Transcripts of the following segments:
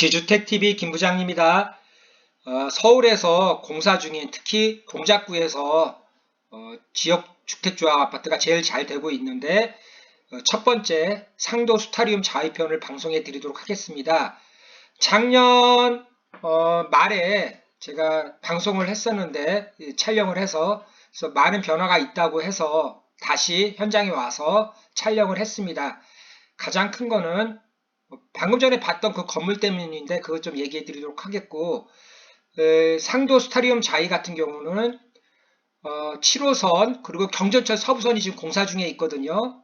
지주택TV 김 부장입니다. 어, 서울에서 공사 중인 특히 동작구에서 어, 지역 주택조합 아파트가 제일 잘 되고 있는데 어, 첫 번째 상도 수타리움 자위편을 방송해 드리도록 하겠습니다. 작년 어, 말에 제가 방송을 했었는데 이 촬영을 해서 많은 변화가 있다고 해서 다시 현장에 와서 촬영을 했습니다. 가장 큰 거는 방금 전에 봤던 그 건물 때문인데 그것 좀 얘기해 드리도록 하겠고 에, 상도 스타리움 자이 같은 경우는 어, 7호선 그리고 경전철 서부선이 지금 공사 중에 있거든요.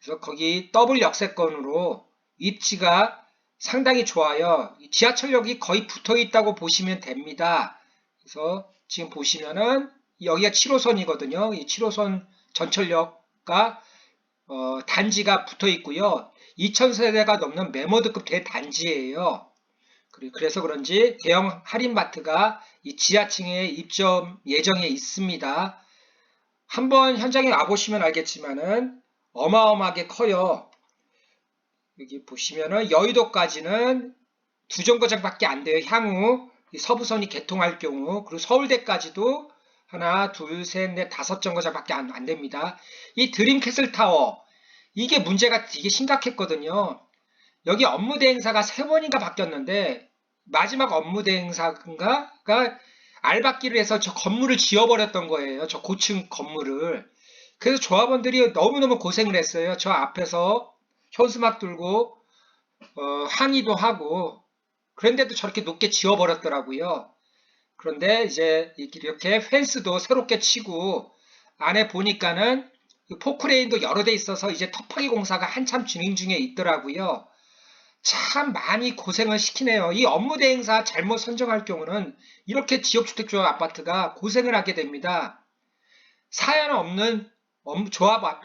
그래서 거기 더블 역세권으로 입지가 상당히 좋아요. 이 지하철역이 거의 붙어 있다고 보시면 됩니다. 그래서 지금 보시면은 여기가 7호선이거든요. 이 7호선 전철역과 어, 단지가 붙어 있고요. 2000세대가 넘는 메모드급 대단지예요. 그래서 그런지 대형 할인마트가 이 지하층에 입점 예정에 있습니다. 한번 현장에 와보시면 알겠지만은 어마어마하게 커요. 여기 보시면은 여의도까지는 두 정거장밖에 안 돼요. 향후 이 서부선이 개통할 경우 그리고 서울대까지도 하나, 둘, 셋, 넷, 다섯 정거장밖에 안, 안 됩니다. 이 드림캐슬 타워 이게 문제가 되게 심각했거든요. 여기 업무 대행사가 세 번인가 바뀌었는데 마지막 업무 대행사가가 알박기를 해서 저 건물을 지어버렸던 거예요. 저 고층 건물을. 그래서 조합원들이 너무너무 고생을 했어요. 저 앞에서 현수막 들고 어, 항의도 하고 그런데도 저렇게 높게 지어버렸더라고요. 그런데 이제 이렇게 펜스도 새롭게 치고 안에 보니까는 이 포크레인도 여러 대 있어서 이제 터파기 공사가 한참 진행 중에 있더라고요. 참 많이 고생을 시키네요. 이 업무 대행사 잘못 선정할 경우는 이렇게 지역주택조합 아파트가 고생을 하게 됩니다. 사연 없는 업- 조합, 앞-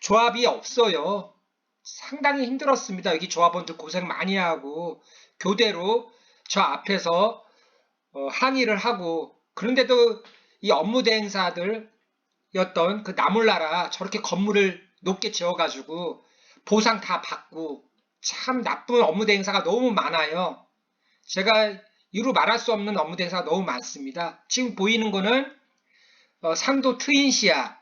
조합이 없어요. 상당히 힘들었습니다. 여기 조합원들 고생 많이 하고 교대로 저 앞에서 어, 항의를 하고 그런데도 이 업무 대행사들 였던 그 나몰라라 저렇게 건물을 높게 지어가지고 보상 다 받고 참 나쁜 업무 대행사가 너무 많아요. 제가 이루 말할 수 없는 업무 대행사가 너무 많습니다. 지금 보이는 거는 어, 상도 트윈시아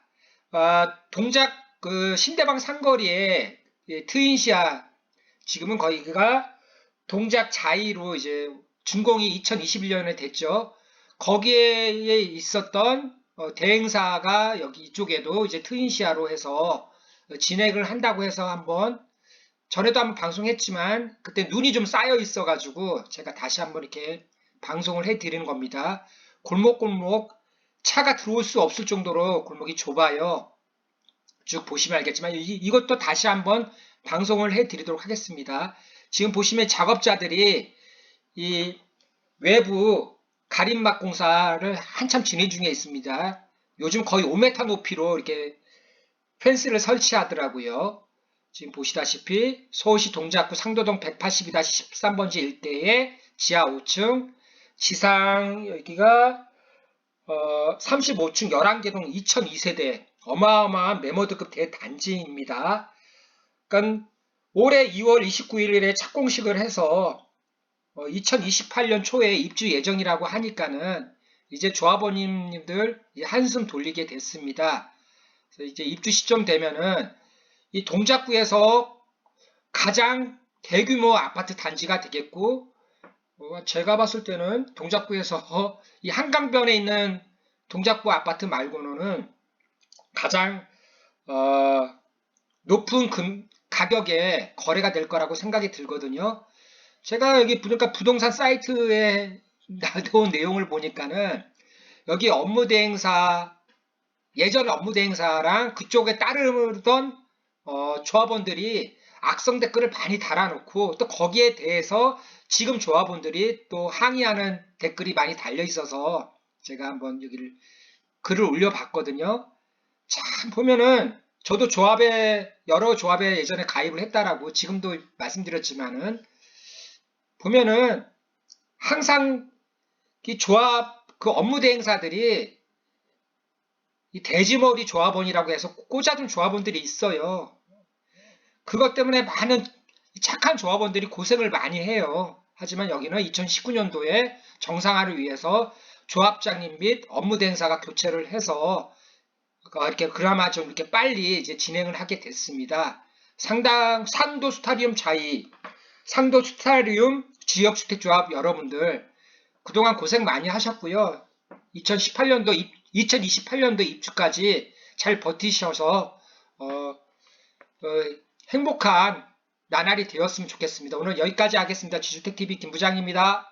어, 동작 그 신대방 상거리에 예, 트윈시아 지금은 거기가 동작 자이로 이제 준공이 2021년에 됐죠. 거기에 있었던 어, 대행사가 여기 이쪽에도 이제 트윈시아로 해서 어, 진행을 한다고 해서 한번 전에도 한번 방송했지만 그때 눈이 좀 쌓여 있어 가지고 제가 다시 한번 이렇게 방송을 해 드리는 겁니다. 골목골목 차가 들어올 수 없을 정도로 골목이 좁아요. 쭉 보시면 알겠지만 이, 이것도 다시 한번 방송을 해 드리도록 하겠습니다. 지금 보시면 작업자들이 이 외부 가림막 공사를 한참 진행 중에 있습니다. 요즘 거의 5m 높이로 이렇게 펜스를 설치하더라고요. 지금 보시다시피 서울시 동작구 상도동 182-13번지 일대에 지하 5층, 지상 여기가 어, 35층 11개동 2002세대 어마어마한 메모드급 대단지입니다. 그러니까 올해 2월 29일에 착공식을 해서 2028년 초에 입주 예정이라고 하니까는 이제 조합원님들 한숨 돌리게 됐습니다. 그래서 이제 입주 시점 되면은 이 동작구에서 가장 대규모 아파트 단지가 되겠고 어, 제가 봤을 때는 동작구에서 이 한강변에 있는 동작구 아파트 말고는 가장 어, 높은 금, 가격에 거래가 될 거라고 생각이 들거든요. 제가 여기 보니까 부동산 사이트에 나온 내용을 보니까는 여기 업무 대행사 예전 업무 대행사랑 그쪽에 따르던 어, 조합원들이 악성 댓글을 많이 달아놓고 또 거기에 대해서 지금 조합원들이 또 항의하는 댓글이 많이 달려 있어서 제가 한번 여기를 글을 올려봤거든요. 참 보면은 저도 조합에 여러 조합에 예전에 가입을 했다라고 지금도 말씀드렸지만은 보면은 항상 이 조합 그 업무 대행사들이 이 돼지머리 조합원이라고 해서 꽂아둔 조합원들이 있어요. 그것 때문에 많은 착한 조합원들이 고생을 많이 해요. 하지만 여기는 2019년도에 정상화를 위해서 조합장님 및 업무 대행사가 교체를 해서 어, 이렇게 그나마 좀 이렇게 빨리 이제 진행을 하게 됐습니다. 상당 상도 스타리움 차이, 상도 스타리움 지역주택조합 여러분들 그동안 고생 많이 하셨고요. 2018년도 2028년도 입주까지 잘 버티셔서 어, 어, 행복한 나날이 되었으면 좋겠습니다. 오늘 여기까지 하겠습니다. 지주택TV 김부장입니다.